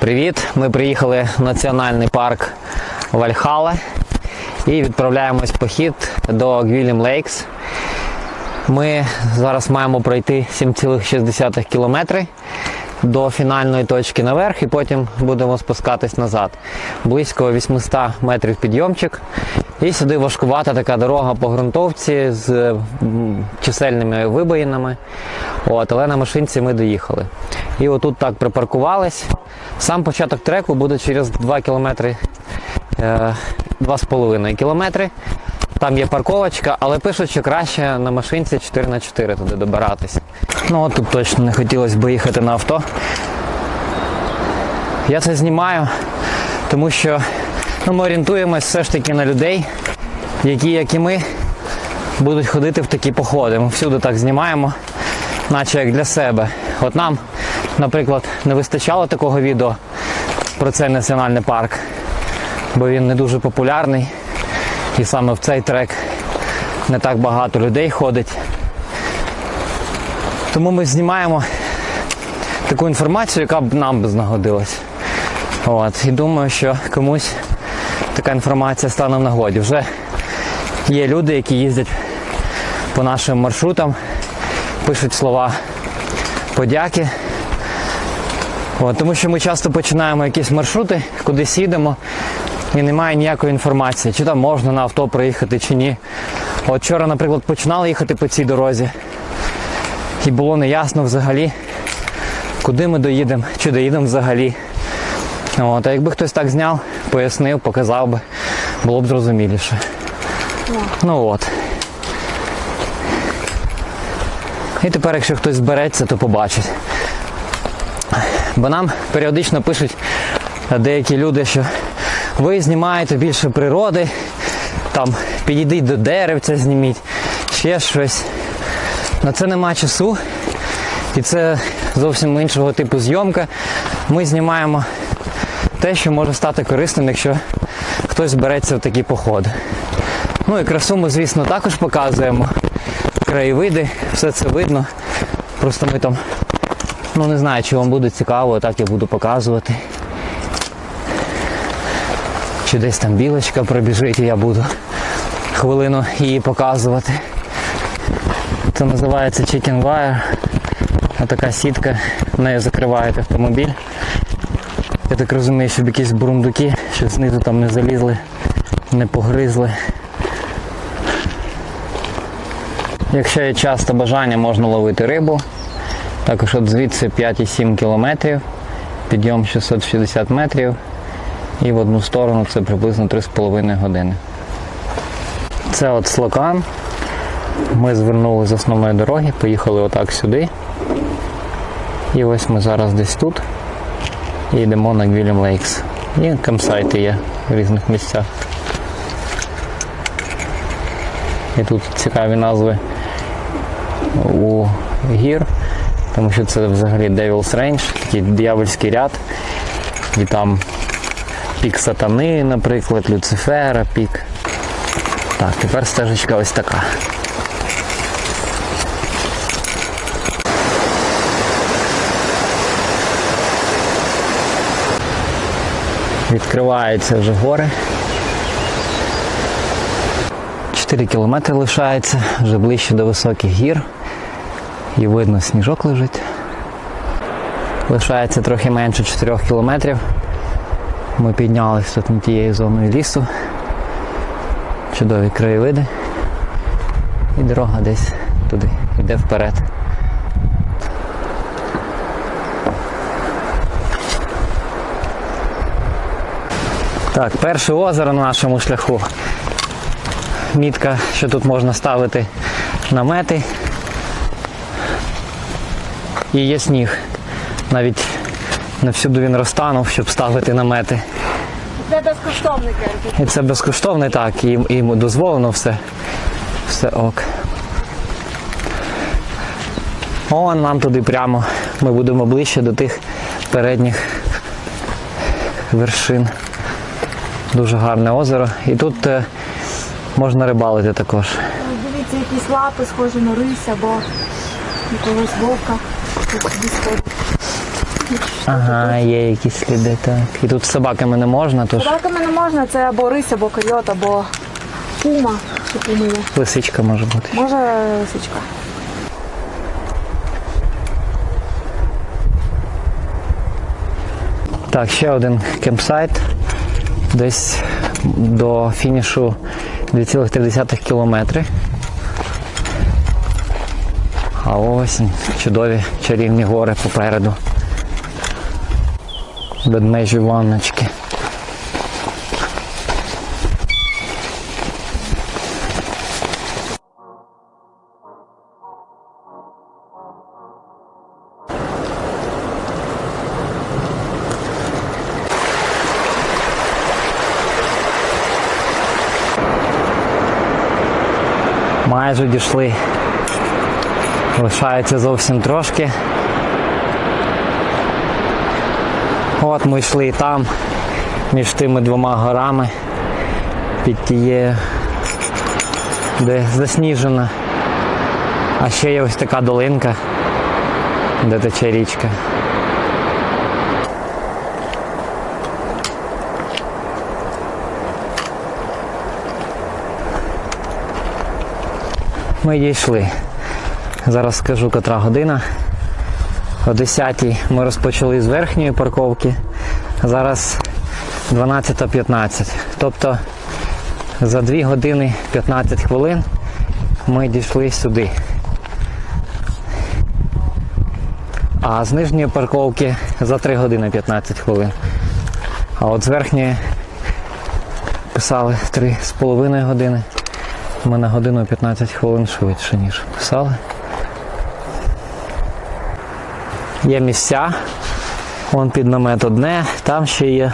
Привіт! Ми приїхали в національний парк Вальхала і відправляємось в похід до Гвілім Лейкс. Ми зараз маємо пройти 7,6 кілометри до фінальної точки наверх і потім будемо спускатись назад. Близько 800 метрів підйомчик. І сюди важкувата така дорога по ґрунтовці з чисельними вибоїнами. От, але на машинці ми доїхали. І отут так припаркувались. Сам початок треку буде через 2 кілометри, е, 2,5 кілометри. Там є парковочка, але пишуть, що краще на машинці 4х4 туди добиратись. От тут точно не хотілося б їхати на авто. Я це знімаю, тому що ну, ми орієнтуємось все ж таки на людей, які, як і ми, будуть ходити в такі походи. Ми всюди так знімаємо, наче як для себе. От нам, наприклад, не вистачало такого відео про цей національний парк, бо він не дуже популярний. І саме в цей трек не так багато людей ходить. Тому ми знімаємо таку інформацію, яка б нам б знагодилась. От. І думаю, що комусь така інформація стане в нагоді. Вже є люди, які їздять по нашим маршрутам, пишуть слова подяки. От, тому що ми часто починаємо якісь маршрути, кудись їдемо, і немає ніякої інформації, чи там можна на авто проїхати, чи ні. От вчора, наприклад, починали їхати по цій дорозі, і було неясно взагалі, куди ми доїдемо, чи доїдемо взагалі. От, а якби хтось так зняв, пояснив, показав би, було б зрозуміліше. Ну от. І тепер, якщо хтось збереться, то побачить. Бо нам періодично пишуть деякі люди, що ви знімаєте більше природи, там підійдіть до деревця, зніміть, ще щось. На це нема часу. І це зовсім іншого типу зйомка. Ми знімаємо те, що може стати корисним, якщо хтось збереться в такі походи. Ну і красу ми, звісно, також показуємо. Краєвиди, все це видно. Просто ми там, ну не знаю, чи вам буде цікаво, так я буду показувати. Чи десь там білочка пробіжить, і я буду хвилину її показувати. Це називається Chicken Wire. Така сітка, нею закривають автомобіль. Я так розумію, щоб якісь бурундуки, що знизу там не залізли, не погризли. Якщо є час та бажання, можна ловити рибу. Також от звідси 5,7 кілометрів, підйом 660 метрів. І в одну сторону це приблизно 3,5 години. Це от Слокан. Ми звернули з основної дороги, поїхали отак сюди. І ось ми зараз десь тут. І йдемо на Гвілім Лейкс. І камсайти є в різних місцях. І тут цікаві назви у гір, тому що це взагалі Devil's Range, такий диявольський ряд. І там пік сатани, наприклад, Люцифера, пік. Так, тепер стежечка ось така. Відкриваються вже гори. 4 кілометри лишається, вже ближче до високих гір. І видно, сніжок лежить. Лишається трохи менше 4 кілометрів. Ми піднялися тут над тією зоною лісу. Чудові краєвиди. І дорога десь туди йде вперед. Так, перше озеро на нашому шляху. Мітка, що тут можна ставити намети. І є сніг. Навіть не всюди він розтанув, щоб ставити намети. Це безкоштовний кемпінг. І це безкоштовно, так, і, йому дозволено все. Все ок. О, нам туди прямо. Ми будемо ближче до тих передніх вершин. Дуже гарне озеро. І тут е, можна рибалити також. Дивіться, якісь лапи схожі на рись або якогось вовка. Ага, є якісь сліди, так. І тут з собаками не можна, тож Собаками не можна, це або рись, або койот, або пума. Лисичка може бути. Може лисичка. Так, ще один кемпсайт. Десь до фінішу 2,3 кілометри. А ось чудові чарівні гори попереду. Ведмежі ванночки. Майже дійшли. Лишається зовсім трошки. От ми йшли і там, між тими двома горами, під тією, де засніжена. А ще є ось така долинка, де тече річка. Ми дійшли. Зараз скажу, котра година. О 10 ми розпочали з верхньої парковки. Зараз 12.15. Тобто за 2 години 15 хвилин ми дійшли сюди. А з нижньої парковки за 3 години 15 хвилин. А от з верхньої писали 3,5 години. Ми на годину 15 хвилин швидше, ніж писали. Є місця. Вон під намет одне, там ще є.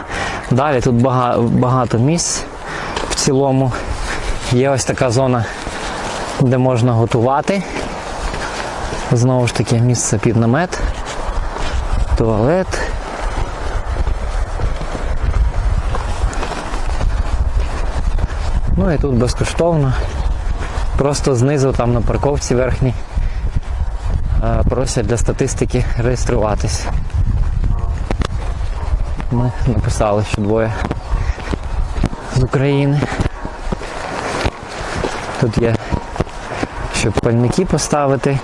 Далі тут бага- багато місць в цілому. Є ось така зона, де можна готувати. Знову ж таки, місце під намет, туалет. Ну і тут безкоштовно. Просто знизу там на парковці верхній е, просять для статистики реєструватись. Ми написали, що двоє з України. Тут є, щоб пальники поставити,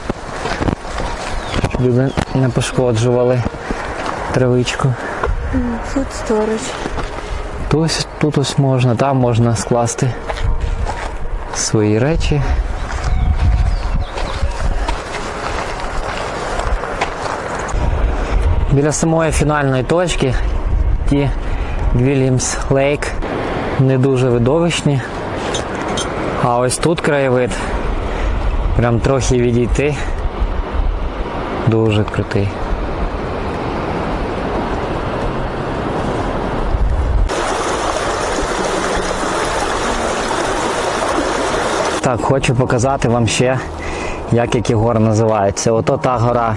щоб люди не пошкоджували травичку. Тут сторож. Тут, тут ось можна, там можна скласти свої речі. Біля самої фінальної точки ті Вільямс Лейк не дуже видовищні. А ось тут краєвид. Прям трохи відійти. Дуже крутий. Так, хочу показати вам ще, як які гори називаються. Ото та гора,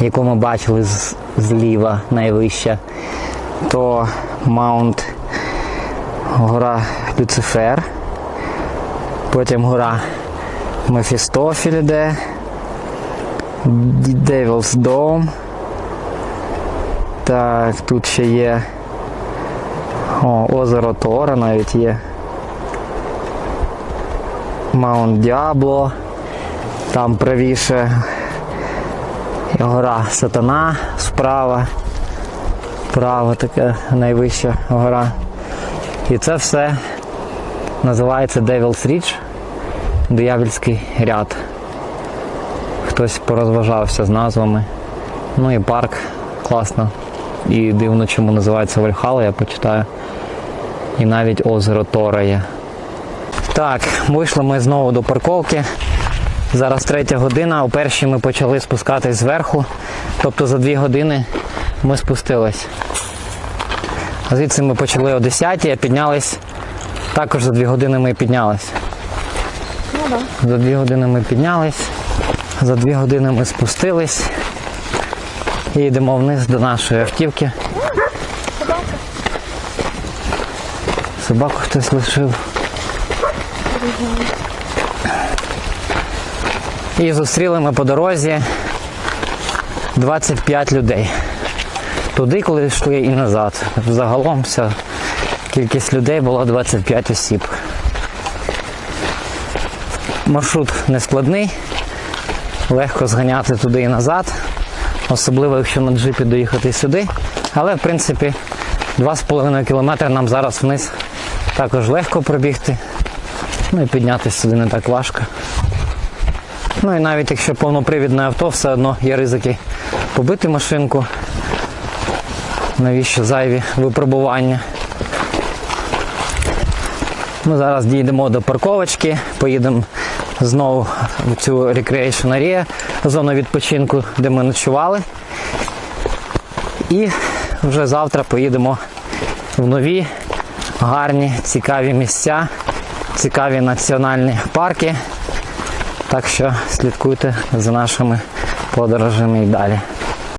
яку ми бачили зліва, найвища, то Маунт гора Люцифер. Потім гора Мефістофіль іде. Devil's Dome. Так, тут ще є. О, озеро Тора навіть є. Маунт Діабло, там правіше гора Сатана справа, право така найвища гора. І це все називається Devil's Ridge, диявольський ряд. Хтось порозважався з назвами. Ну і парк класно. І дивно, чому називається Вальхала, я почитаю. І навіть озеро Тора є. Так, вийшли ми знову до парковки. Зараз третя година. У першій ми почали спускатись зверху. Тобто за дві години ми спустились. Звідси ми почали о 10 а піднялись. Також за дві години ми піднялись. Ну да. За дві години ми піднялись. За дві години ми спустились. І йдемо вниз до нашої автівки. Собака. Собаку хтось лишив. І зустріли ми по дорозі 25 людей. туди, коли йшли, і назад. Загалом вся кількість людей була 25 осіб. Маршрут не складний, легко зганяти туди і назад, особливо якщо на джипі доїхати сюди. Але в принципі 2,5 кілометри нам зараз вниз також легко пробігти. Ну і піднятися сюди не так важко. Ну і навіть якщо повнопривідне авто, все одно є ризики побити машинку. Навіщо зайві випробування? Ми зараз дійдемо до парковочки, поїдемо знову в цю Recreation Area, зону відпочинку, де ми ночували. І вже завтра поїдемо в нові, гарні, цікаві місця, цікаві національні парки. Так що слідкуйте за нашими подорожами і далі.